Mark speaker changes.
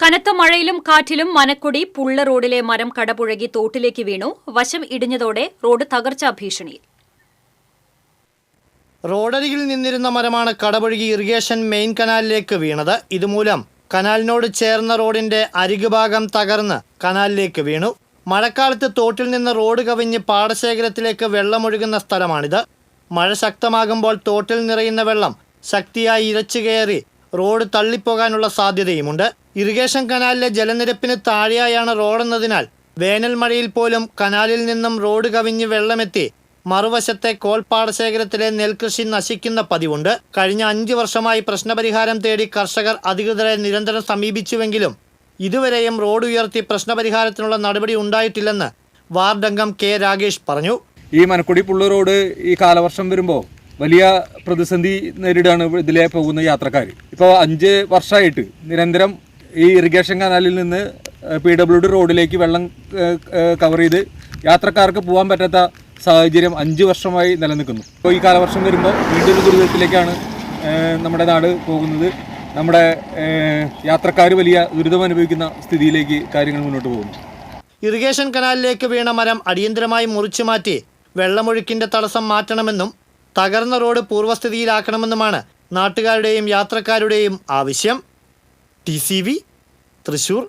Speaker 1: കനത്ത മഴയിലും കാറ്റിലും മനക്കൊടി പുള്ള റോഡിലെ മരം കടപുഴകി തോട്ടിലേക്ക് വീണു. വശം ഇടിഞ്ഞതോടെ റോഡ് തകർച്ചാ ഭീഷണിയിൽ.
Speaker 2: റോഡരികിൽ നിന്നിരുന്ന മരമാണ് കടപുഴകി ഇറിഗേഷൻ മെയിൻ കനാലിലേക്ക് വീണത്. ഇതുമൂലം കനാലിനോട് ചേർന്ന റോഡിന്റെ അരികു ഭാഗം തകർന്ന് കനാലിലേക്ക് വീണു. മഴക്കാലത്ത് തോട്ടിൽ നിന്ന് റോഡ് കവിഞ്ഞ് പാടശേഖരത്തിലേക്ക് വെള്ളമൊഴുകുന്ന സ്ഥലമാണിത്. മഴ ശക്തമാകുമ്പോൾ തോട്ടിൽ നിറയുന്ന വെള്ളം ശക്തിയായി ഇരച്ചു കയറി റോഡ് തള്ളിപ്പോകാനുള്ള സാധ്യതയുമുണ്ട്. ഇറിഗേഷൻ കനാലിലെ ജലനിരപ്പിന് താഴെയായാണ് റോഡെന്നതിനാൽ വേനൽ മഴയിൽ പോലും കനാലിൽ നിന്നും റോഡ് കവിഞ്ഞ് വെള്ളമെത്തി മറുവശത്തെ കോൾപ്പാടശേഖരത്തിലെ നെൽകൃഷി നശിക്കുന്ന പതിവുണ്ട്. കഴിഞ്ഞ അഞ്ച് വർഷമായി പ്രശ്നപരിഹാരം തേടി കർഷകർ അധികൃതരെ നിരന്തരം സമീപിച്ചുവെങ്കിലും ഇതുവരെയും റോഡ് ഉയർത്തി പ്രശ്നപരിഹാരത്തിനുള്ള നടപടി ഉണ്ടായിട്ടില്ലെന്ന് വാർഡംഗം കെ രാഗേഷ് പറഞ്ഞു.
Speaker 3: ഈ മനക്കുടി പുള്ളു റോഡ് ഈ കാലവർഷം വരുമ്പോൾ വലിയ പ്രതിസന്ധി നേരിടാണ് ഇതിലെ പോകുന്ന യാത്രക്കാർ. ഇപ്പോൾ അഞ്ച് വർഷമായിട്ട് നിരന്തരം ഈ ഇറിഗേഷൻ കനാലിൽ നിന്ന് പി ഡബ്ല്യു ഡി റോഡിലേക്ക് വെള്ളം കവർ ചെയ്ത് യാത്രക്കാർക്ക് പോകാൻ പറ്റാത്ത സാഹചര്യം അഞ്ച് വർഷമായി നിലനിൽക്കുന്നു. ഇപ്പോൾ ഈ കാലവർഷം വരുമ്പോൾ വീണ്ടും ഒരു ദുരിതത്തിലേക്കാണ് നമ്മുടെ നാട് പോകുന്നത്. നമ്മുടെ യാത്രക്കാർ വലിയ ദുരിതം അനുഭവിക്കുന്ന സ്ഥിതിയിലേക്ക് കാര്യങ്ങൾ മുന്നോട്ട് പോകുന്നു.
Speaker 2: ഇറിഗേഷൻ കനാലിലേക്ക് വീണ മരം അടിയന്തരമായി മുറിച്ചു മാറ്റി വെള്ളമൊഴുക്കിന്റെ തടസ്സം മാറ്റണമെന്നും തകർന്ന റോഡ് പൂർവസ്ഥിതിയിലാക്കണമെന്നുമാണ് നാട്ടുകാരുടെയും യാത്രക്കാരുടെയും ആവശ്യം. ടി തൃശൂർ